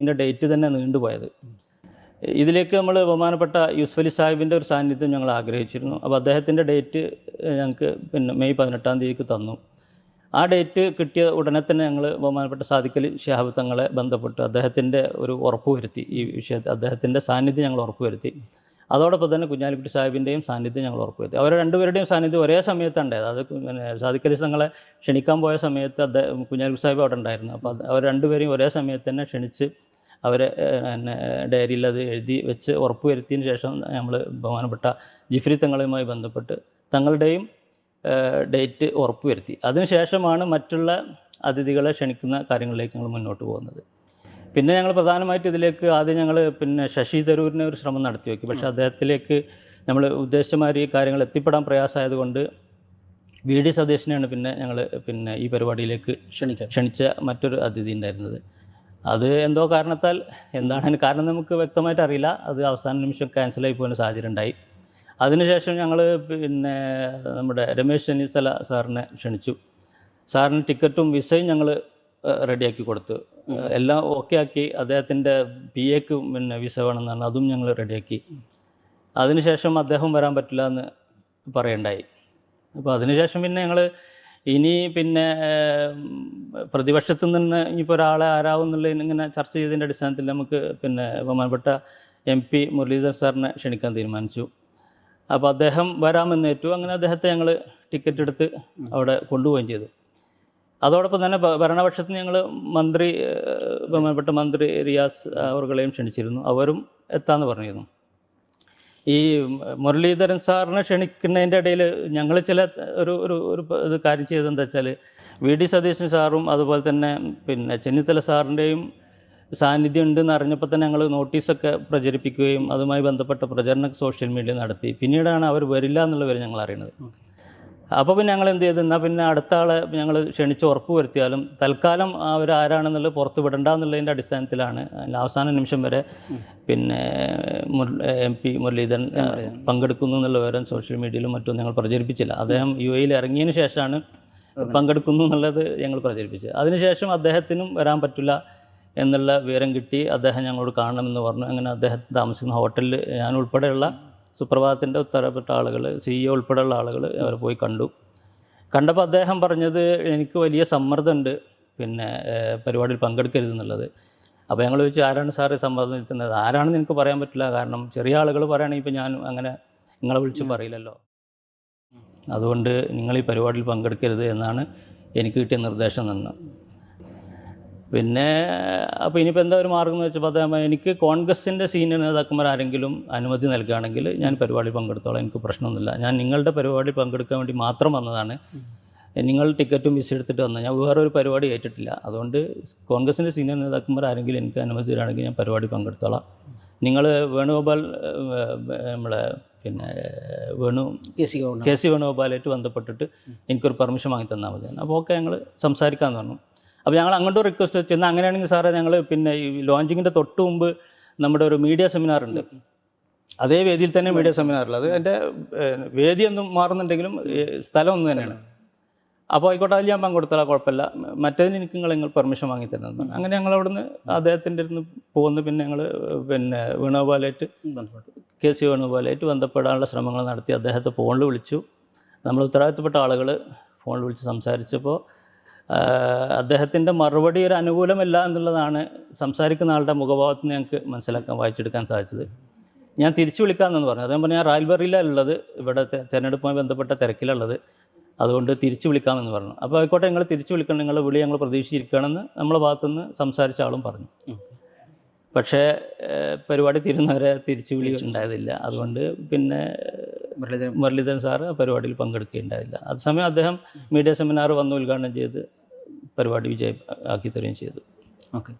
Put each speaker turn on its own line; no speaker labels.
ഇതിന്റെ ഡേറ്റ് തന്നെ നീണ്ടുപോയത് ഇതിലേക്ക് നമ്മൾ ബഹുമാനപ്പെട്ട യൂസുഫ് അലി സാഹിബിന്റെ ഒരു സാന്നിധ്യം ഞങ്ങൾ ആഗ്രഹിച്ചിരുന്നു. അപ്പോൾ അദ്ദേഹത്തിന്റെ ഡേറ്റ് ഞങ്ങൾക്ക് പിന്നെ മെയ് പതിനെട്ടാം തീയതിക്ക് തന്നു. ആ ഡേറ്റ് കിട്ടിയ ഉടനെ തന്നെ ഞങ്ങൾ ബഹുമാനപ്പെട്ട സാദിഖലി ഷിഹാബ് തങ്ങളെ ബന്ധപ്പെട്ട് അദ്ദേഹത്തിന്റെ ഒരു ഉറപ്പ് വരുത്തി. ഈ വിഷയത്തിൽ അദ്ദേഹത്തിന്റെ സാന്നിധ്യം ഞങ്ങൾ ഉറപ്പ് വരുത്തി. അതോടൊപ്പം തന്നെ കുഞ്ഞാലിക്കുട്ടി സാഹിബിന്റെയും സാന്നിധ്യം ഞങ്ങൾ ഉറപ്പ് വരുത്തി. അവരെ രണ്ടുപേരുടെയും സാന്നിധ്യം ഒരേ സമയത്തുണ്ടായത് അത് പിന്നെ അലി തങ്ങളെ ക്ഷണിക്കാൻ പോയ സമയത്ത് അദ്ദേഹം കുഞ്ഞാലിക്കുട്ടി സാഹിബ് അവിടെ ഉണ്ടായിരുന്നു. അപ്പോൾ അവർ രണ്ടുപേരെയും ഒരേ സമയത്ത് തന്നെ ക്ഷണിച്ച് അവരെ ഏഹ്, പിന്നെ ഡയറിയിൽ അത് എഴുതി വെച്ച് ഉറപ്പുവരുത്തിയതിന് ശേഷം നമ്മൾ ബഹുമാനപ്പെട്ട ജിഫ്രി തങ്ങളുമായി ബന്ധപ്പെട്ട് തങ്ങളുടെയും ഡേറ്റ് ഉറപ്പുവരുത്തി അതിനുശേഷമാണ് മറ്റുള്ള അതിഥികളെ ക്ഷണിക്കുന്ന കാര്യങ്ങളിലേക്ക് ഞങ്ങൾ മുന്നോട്ട് പോകുന്നത്. പിന്നെ ഞങ്ങൾ പ്രധാനമായിട്ട് ഇതിലേക്ക് ആദ്യം ഞങ്ങൾ പിന്നെ ശശി തരൂരിനെ ഒരു ശ്രമം നടത്തി വയ്ക്കും പക്ഷേ അദ്ദേഹത്തിലേക്ക് നമ്മൾ ഉദ്ദേശമാരി ഈ കാര്യങ്ങൾ എത്തിപ്പെടാൻ പ്രയാസമായതുകൊണ്ട് വി ഡി സതീശനെയാണ് പിന്നെ ഞങ്ങൾ പിന്നെ ഈ പരിപാടിയിലേക്ക്
ക്ഷണിക്കുക
ക്ഷണിച്ച മറ്റൊരു അതിഥി ഉണ്ടായിരുന്നത്. അത് എന്തോ കാരണത്താൽ എന്താണ് കാരണം നമുക്ക് വ്യക്തമായിട്ട് അറിയില്ല. അത് അവസാന നിമിഷം ക്യാൻസലായി പോകുന്ന സാഹചര്യം ഉണ്ടായി. അതിനുശേഷം ഞങ്ങൾ പിന്നെ നമ്മുടെ രമേശ് ചെന്നിത്തല സാറിനെ ക്ഷണിച്ചു. സാറിന് ടിക്കറ്റും വിസയും ഞങ്ങൾ റെഡിയാക്കി കൊടുത്തു. എല്ലാം ഓക്കെ ആക്കി അദ്ദേഹത്തിന്റെ പി എക്ക് പിന്നെ വിസ വേണമെന്ന് പറഞ്ഞു അതും ഞങ്ങൾ റെഡിയാക്കി. അതിനുശേഷം അദ്ദേഹം വരാൻ പറ്റില്ല എന്ന് പറയണ്ടായി അപ്പോൾ അതിനുശേഷം പിന്നെ ഞങ്ങൾ ഇനി പിന്നെ പ്രതിപക്ഷത്തു നിന്ന് ഇനിയിപ്പോൾ ഒരാളെ ആരാവും എന്നുള്ളതിന് ഇങ്ങനെ ചർച്ച ചെയ്തതിന്റെ അടിസ്ഥാനത്തിൽ നമുക്ക് പിന്നെ ബഹുമാനപ്പെട്ട എം പി മുരളീധർ സാറിനെ ക്ഷണിക്കാൻ തീരുമാനിച്ചു. അപ്പോൾ അദ്ദേഹം വരാമെന്നേറ്റു അങ്ങനെ അദ്ദേഹത്തെ ഞങ്ങൾ ടിക്കറ്റ് എടുത്ത് അവിടെ കൊണ്ടുപോവുകയും ചെയ്തു. അതോടൊപ്പം തന്നെ ഭരണപക്ഷത്തിന് ഞങ്ങൾ മന്ത്രി ബഹുമാനപ്പെട്ട മന്ത്രി റിയാസ് അവർകളെയും ക്ഷണിച്ചിരുന്നു. അവരും എത്താമെന്ന് പറഞ്ഞിരുന്നു. ഈ മുരളീധരൻ സാറിനെ ക്ഷണിക്കുന്നതിന്റെ ഇടയിൽ ഞങ്ങൾ ചില ഒരു ഒരു ഒരു ഇത് കാര്യം ചെയ്തെന്താ വെച്ചാൽ വി ഡി സതീശൻ സാറും അതുപോലെ തന്നെ പിന്നെ ചെന്നിത്തല സാറിന്റെയും സാന്നിധ്യം ഉണ്ടെന്ന് അറിഞ്ഞപ്പോൾ തന്നെ ഞങ്ങൾ നോട്ടീസൊക്കെ പ്രചരിപ്പിക്കുകയും അതുമായി ബന്ധപ്പെട്ട പ്രചരണം സോഷ്യൽ മീഡിയ നടത്തി. പിന്നീടാണ് അവർ വരില്ല എന്നുള്ളവർ ഞങ്ങൾ അറിയുന്നത്. അപ്പോൾ പിന്നെ ഞങ്ങൾ എന്ത് ചെയ്തു? എന്നാൽ പിന്നെ അടുത്ത ആളെ ഞങ്ങൾ ക്ഷണിച്ച് ഉറപ്പ് വരുത്തിയാലും തൽക്കാലം അവർ ആരാണെന്നുള്ളത് പുറത്ത് വിടണ്ട എന്നുള്ളതിന്റെ അടിസ്ഥാനത്തിലാണ്. അവസാന നിമിഷം വരെ പിന്നെ എം പി മുരളീധരൻ പങ്കെടുക്കുന്നു എന്നുള്ള വിവരം സോഷ്യൽ മീഡിയയിലും മറ്റും ഞങ്ങൾ പ്രചരിപ്പിച്ചില്ല. അദ്ദേഹം യു എയിൽ ഇറങ്ങിയതിന് ശേഷമാണ് പങ്കെടുക്കുന്നു എന്നുള്ളത് ഞങ്ങൾ പ്രചരിപ്പിച്ചത്. അതിനുശേഷം അദ്ദേഹത്തിനും വരാൻ പറ്റില്ല എന്നുള്ള വിവരം കിട്ടി. അദ്ദേഹം ഞങ്ങളോട് കാണണമെന്ന് പറഞ്ഞു. അങ്ങനെ അദ്ദേഹം താമസിക്കുന്ന. ഹോട്ടലിൽ ഞാൻ ഉൾപ്പെടെയുള്ള സുപ്രഭാതത്തിന്റെ ഉത്തരപ്പെട്ട ആളുകൾ സി ഇ ഉൾപ്പെടെയുള്ള ആളുകൾ അവർ പോയി കണ്ടു. കണ്ടപ്പോൾ അദ്ദേഹം പറഞ്ഞത് എനിക്ക് വലിയ സമ്മർദ്ദമുണ്ട്. പിന്നെ പരിപാടിയിൽ പരിപാടിയിൽ പങ്കെടുക്കരുതെന്നുള്ളത് അപ്പോൾ ഞങ്ങൾ ചോദിച്ചു ആരാണ് സാറ് സമ്മർദ്ദം നിൽക്കുന്നത് ആരാണെന്ന് എനിക്ക് പറയാൻ പറ്റില്ല. കാരണം ചെറിയ ആളുകൾ പറയുകയാണെങ്കിൽ ഇപ്പോൾ ഞാൻ അങ്ങനെ നിങ്ങളെ വിളിച്ച് പറയില്ലല്ലോ. അതുകൊണ്ട് നിങ്ങൾ ഈ പരിപാടിയിൽ പങ്കെടുക്കരുത് എന്നാണ് എനിക്ക് കിട്ടിയ നിർദ്ദേശം തന്നെ. പിന്നെ അപ്പോൾ ഇനിയിപ്പോൾ എന്താ ഒരു മാർഗം എന്ന് വെച്ചപ്പോൾ അദ്ദേഹം എനിക്ക് കോൺഗ്രസിന്റെ സീനിയർ നേതാക്കന്മാർ ആരെങ്കിലും അനുമതി നൽകുകയാണെങ്കിൽ ഞാൻ പരിപാടി പങ്കെടുത്തോളാം. എനിക്ക് പ്രശ്നമൊന്നുമില്ല. ഞാൻ നിങ്ങളുടെ പരിപാടി പങ്കെടുക്കാൻ വേണ്ടി മാത്രം വന്നതാണ്. നിങ്ങൾ ടിക്കറ്റും വിസ എടുത്തിട്ട് വന്നത്. ഞാൻ വേറെ ഒരു പരിപാടി ഏറ്റിട്ടില്ല അതുകൊണ്ട് കോൺഗ്രസിന്റെ സീനിയർ നേതാക്കന്മാർ ആരെങ്കിലും എനിക്ക് അനുമതി തരാണെങ്കിൽ ഞാൻ പരിപാടി പങ്കെടുത്തോളാം. നിങ്ങൾ വേണുഗോപാൽ നമ്മളെ പിന്നെ Venu
K C
K C വേണുഗോപാലായിട്ട് ബന്ധപ്പെട്ടിട്ട് എനിക്കൊരു പെർമിഷൻ വാങ്ങി തന്നാൽ മതി അപ്പോൾ ഓക്കെ ഞങ്ങൾ സംസാരിക്കാമെന്ന് പറഞ്ഞു. അപ്പോൾ ഞങ്ങൾ അങ്ങോട്ടും റിക്വസ്റ്റ് വെച്ചു എന്നാൽ അങ്ങനെയാണെങ്കിൽ സാറേ ഞങ്ങൾ പിന്നെ ഈ ലോഞ്ചിങ്ങിന്റെ തൊട്ട് മുമ്പ് നമ്മുടെ ഒരു മീഡിയ സെമിനാർ ഉണ്ട്. അതേ വേദിയിൽ തന്നെ മീഡിയ സെമിനാർ ഉള്ളത് അതിന്റെ വേദി ഒന്നും മാറുന്നുണ്ടെങ്കിലും സ്ഥലം ഒന്ന് തന്നെയാണ്. അപ്പോൾ ആയിക്കോട്ടെ അതിൽ ഞാൻ പങ്കെടുത്താൽ കുഴപ്പമില്ല. മറ്റേതിന് എനിക്ക് നിങ്ങൾ നിങ്ങൾ പെർമിഷൻ വാങ്ങി തരണം. അങ്ങനെ ഞങ്ങൾ അവിടുന്ന് അദ്ദേഹത്തിന്റെ അടുത്ത് പോകുന്നു. പിന്നെ ഞങ്ങൾ പിന്നെ വേണുഗോപാലായിട്ട് കെ സി വേണുഗോപാലായിട്ട് ബന്ധപ്പെടാനുള്ള ശ്രമങ്ങൾ നടത്തി അദ്ദേഹത്തെ ഫോണിൽ വിളിച്ചു. നമ്മൾ ഉത്തരവാദിത്തപ്പെട്ട ആളുകൾ ഫോണിൽ വിളിച്ച് സംസാരിച്ചപ്പോൾ അദ്ദേഹത്തിന്റെ മറുപടി ഒരു അനുകൂലമല്ല എന്നുള്ളതാണ് സംസാരിക്കുന്ന ആളുടെ മുഖഭാവത്തിൽ നിന്ന് ഞങ്ങൾക്ക് മനസ്സിലാക്കാൻ വായിച്ചെടുക്കാൻ സാധിച്ചത്. ഞാൻ തിരിച്ചു വിളിക്കാമെന്ന് പറഞ്ഞു. അദ്ദേഹം പറഞ്ഞു ഞാൻ റായൽബറിയിലാണ് ഉള്ളത്. ഇവിടെ തിരഞ്ഞെടുപ്പുമായി ബന്ധപ്പെട്ട തിരക്കിലുള്ളത്. അതുകൊണ്ട് തിരിച്ചു വിളിക്കാമെന്ന് പറഞ്ഞു. അപ്പോൾ ആയിക്കോട്ടെ നിങ്ങൾ തിരിച്ചു വിളിക്കണം. നിങ്ങളുടെ വിളി ഞങ്ങൾ പ്രതീക്ഷിച്ചിരിക്കണമെന്ന് നമ്മളെ ഭാഗത്തുനിന്ന് സംസാരിച്ച ആളും പറഞ്ഞു. പക്ഷേ പരിപാടി തീരുന്നവരെ തിരിച്ചു വിളി ഉണ്ടായതില്ല. അതുകൊണ്ട് പിന്നെ
മുരളീധരൻ.
മുരളീധരൻ സാറ് ആ പരിപാടിയിൽ പങ്കെടുക്കുകയുണ്ടായില്ല. അതേസമയം അദ്ദേഹം മീഡിയ സെമിനാർ വന്ന് ഉദ്ഘാടനം ചെയ്ത് പരിപാടി വിജയം ആക്കി തരികയും ചെയ്തു.
ഓക്കെ.